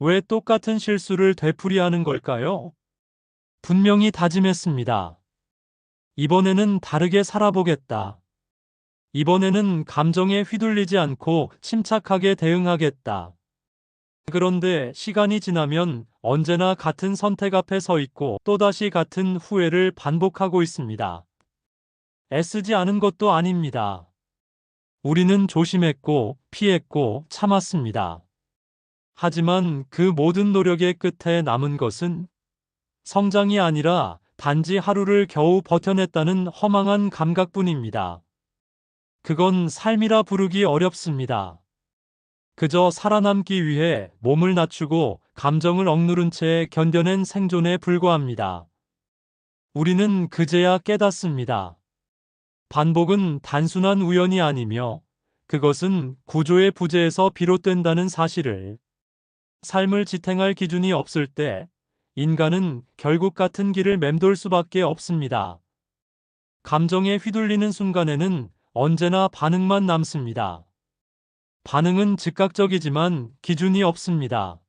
왜 똑같은 실수를 되풀이하는 걸까요? 분명히 다짐했습니다. 이번에는 다르게 살아보겠다. 이번에는 감정에 휘둘리지 않고 침착하게 대응하겠다. 그런데 시간이 지나면 언제나 같은 선택 앞에 서 있고 또다시 같은 후회를 반복하고 있습니다. 애쓰지 않은 것도 아닙니다. 우리는 조심했고 피했고 참았습니다. 하지만 그 모든 노력의 끝에 남은 것은 성장이 아니라 단지 하루를 겨우 버텨냈다는 허망한 감각뿐입니다. 그건 삶이라 부르기 어렵습니다. 그저 살아남기 위해 몸을 낮추고 감정을 억누른 채 견뎌낸 생존에 불과합니다. 우리는 그제야 깨닫습니다. 반복은 단순한 우연이 아니며 그것은 구조의 부재에서 비롯된다는 사실을 삶을 지탱할 기준이 없을 때 인간은 결국 같은 길을 맴돌 수밖에 없습니다. 감정에 휘둘리는 순간에는 언제나 반응만 남습니다. 반응은 즉각적이지만 기준이 없습니다.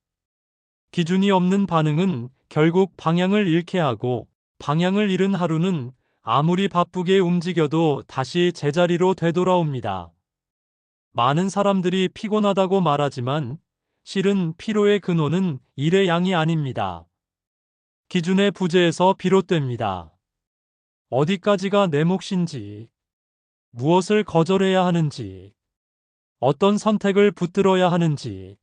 기준이 없는 반응은 결국 방향을 잃게 하고 방향을 잃은 하루는 아무리 바쁘게 움직여도 다시 제자리로 되돌아옵니다. 많은 사람들이 피곤하다고 말하지만 실은 피로의 근원은 일의 양이 아닙니다. 기준의 부재에서 비롯됩니다. 어디까지가 내 몫인지, 무엇을 거절해야 하는지, 어떤 선택을 붙들어야 하는지,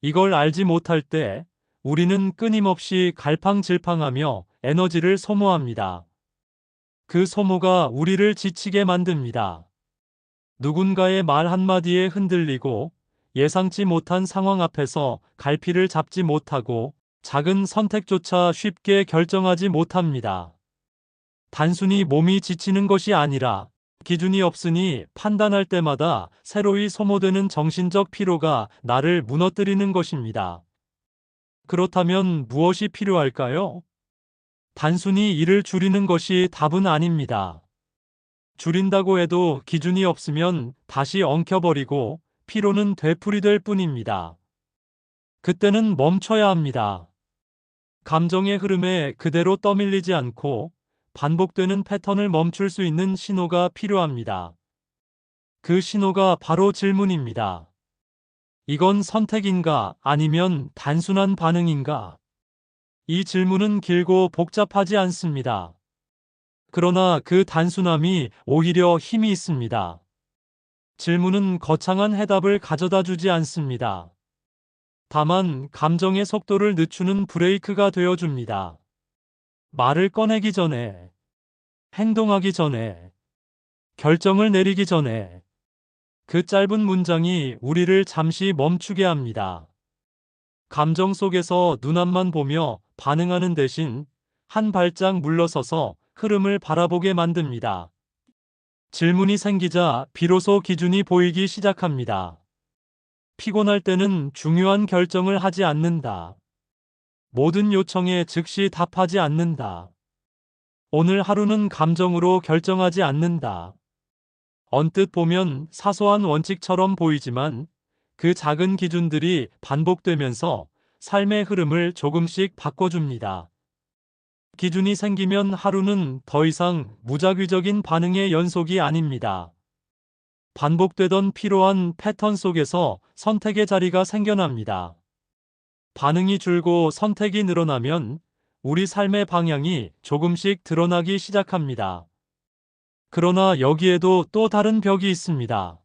이걸 알지 못할 때 우리는 끊임없이 갈팡질팡하며 에너지를 소모합니다. 그 소모가 우리를 지치게 만듭니다. 누군가의 말 한마디에 흔들리고 예상치 못한 상황 앞에서 갈피를 잡지 못하고 작은 선택조차 쉽게 결정하지 못합니다. 단순히 몸이 지치는 것이 아니라 기준이 없으니 판단할 때마다 새로이 소모되는 정신적 피로가 나를 무너뜨리는 것입니다. 그렇다면 무엇이 필요할까요? 단순히 일을 줄이는 것이 답은 아닙니다. 줄인다고 해도 기준이 없으면 다시 엉켜버리고 피로는 되풀이될 뿐입니다. 그때는 멈춰야 합니다. 감정의 흐름에 그대로 떠밀리지 않고 반복되는 패턴을 멈출 수 있는 신호가 필요합니다. 그 신호가 바로 질문입니다. 이건 선택인가 아니면 단순한 반응인가? 이 질문은 길고 복잡하지 않습니다. 그러나 그 단순함이 오히려 힘이 있습니다. 질문은 거창한 해답을 가져다 주지 않습니다. 다만 감정의 속도를 늦추는 브레이크가 되어 줍니다. 말을 꺼내기 전에, 행동하기 전에, 결정을 내리기 전에 그 짧은 문장이 우리를 잠시 멈추게 합니다. 감정 속에서 눈앞만 보며 반응하는 대신 한 발짝 물러서서 흐름을 바라보게 만듭니다. 질문이 생기자 비로소 기준이 보이기 시작합니다. 피곤할 때는 중요한 결정을 하지 않는다. 모든 요청에 즉시 답하지 않는다. 오늘 하루는 감정으로 결정하지 않는다. 언뜻 보면 사소한 원칙처럼 보이지만 그 작은 기준들이 반복되면서 삶의 흐름을 조금씩 바꿔줍니다. 기준이 생기면 하루는 더 이상 무작위적인 반응의 연속이 아닙니다. 반복되던 피로한 패턴 속에서 선택의 자리가 생겨납니다. 반응이 줄고 선택이 늘어나면 우리 삶의 방향이 조금씩 드러나기 시작합니다. 그러나 여기에도 또 다른 벽이 있습니다.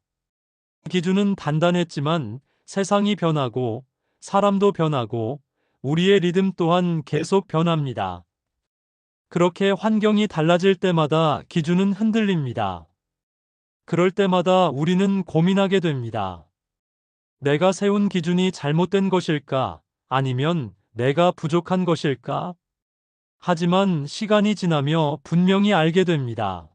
기준은 단단했지만 세상이 변하고 사람도 변하고 우리의 리듬 또한 계속 변합니다. 그렇게 환경이 달라질 때마다 기준은 흔들립니다. 그럴 때마다 우리는 고민하게 됩니다. 내가 세운 기준이 잘못된 것일까? 아니면 내가 부족한 것일까? 하지만 시간이 지나며 분명히 알게 됩니다.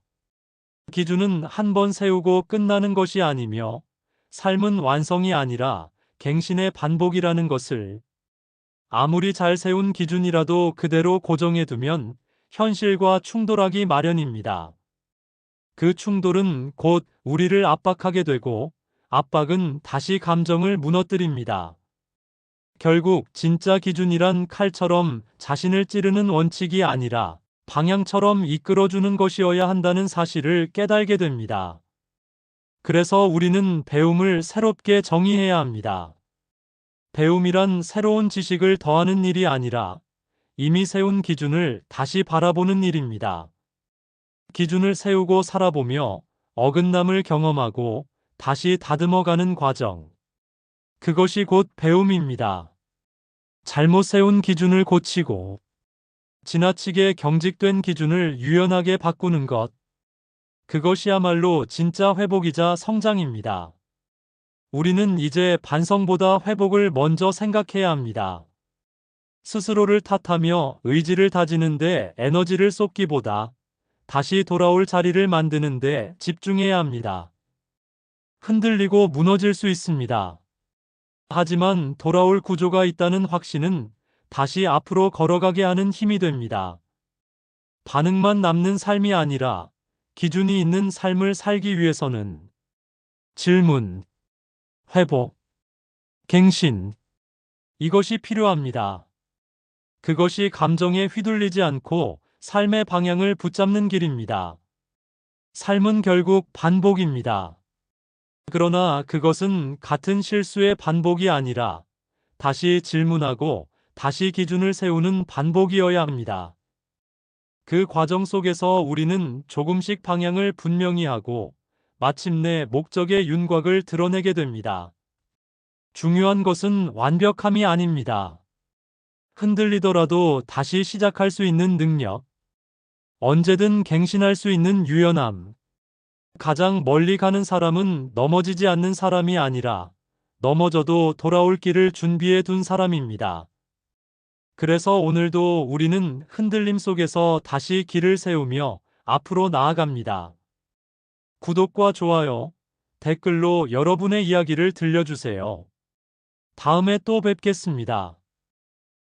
기준은 한 번 세우고 끝나는 것이 아니며 삶은 완성이 아니라 갱신의 반복이라는 것을 아무리 잘 세운 기준이라도 그대로 고정해 두면 현실과 충돌하기 마련입니다. 그 충돌은 곧 우리를 압박하게 되고 압박은 다시 감정을 무너뜨립니다. 결국 진짜 기준이란 칼처럼 자신을 찌르는 원칙이 아니라 방향처럼 이끌어주는 것이어야 한다는 사실을 깨달게 됩니다. 그래서 우리는 배움을 새롭게 정의해야 합니다. 배움이란 새로운 지식을 더하는 일이 아니라 이미 세운 기준을 다시 바라보는 일입니다. 기준을 세우고 살아보며 어긋남을 경험하고 다시 다듬어가는 과정. 그것이 곧 배움입니다. 잘못 세운 기준을 고치고 지나치게 경직된 기준을 유연하게 바꾸는 것. 그것이야말로 진짜 회복이자 성장입니다. 우리는 이제 반성보다 회복을 먼저 생각해야 합니다. 스스로를 탓하며 의지를 다지는데 에너지를 쏟기보다 다시 돌아올 자리를 만드는데 집중해야 합니다. 흔들리고 무너질 수 있습니다. 하지만 돌아올 구조가 있다는 확신은 다시 앞으로 걸어가게 하는 힘이 됩니다. 반응만 남는 삶이 아니라 기준이 있는 삶을 살기 위해서는 질문, 회복, 갱신, 이것이 필요합니다. 그것이 감정에 휘둘리지 않고 삶의 방향을 붙잡는 길입니다. 삶은 결국 반복입니다. 그러나 그것은 같은 실수의 반복이 아니라 다시 질문하고 다시 기준을 세우는 반복이어야 합니다. 그 과정 속에서 우리는 조금씩 방향을 분명히 하고 마침내 목적의 윤곽을 드러내게 됩니다. 중요한 것은 완벽함이 아닙니다. 흔들리더라도 다시 시작할 수 있는 능력, 언제든 갱신할 수 있는 유연함. 가장 멀리 가는 사람은 넘어지지 않는 사람이 아니라 넘어져도 돌아올 길을 준비해 둔 사람입니다. 그래서 오늘도 우리는 흔들림 속에서 다시 길을 세우며 앞으로 나아갑니다. 구독과 좋아요, 댓글로 여러분의 이야기를 들려주세요. 다음에 또 뵙겠습니다.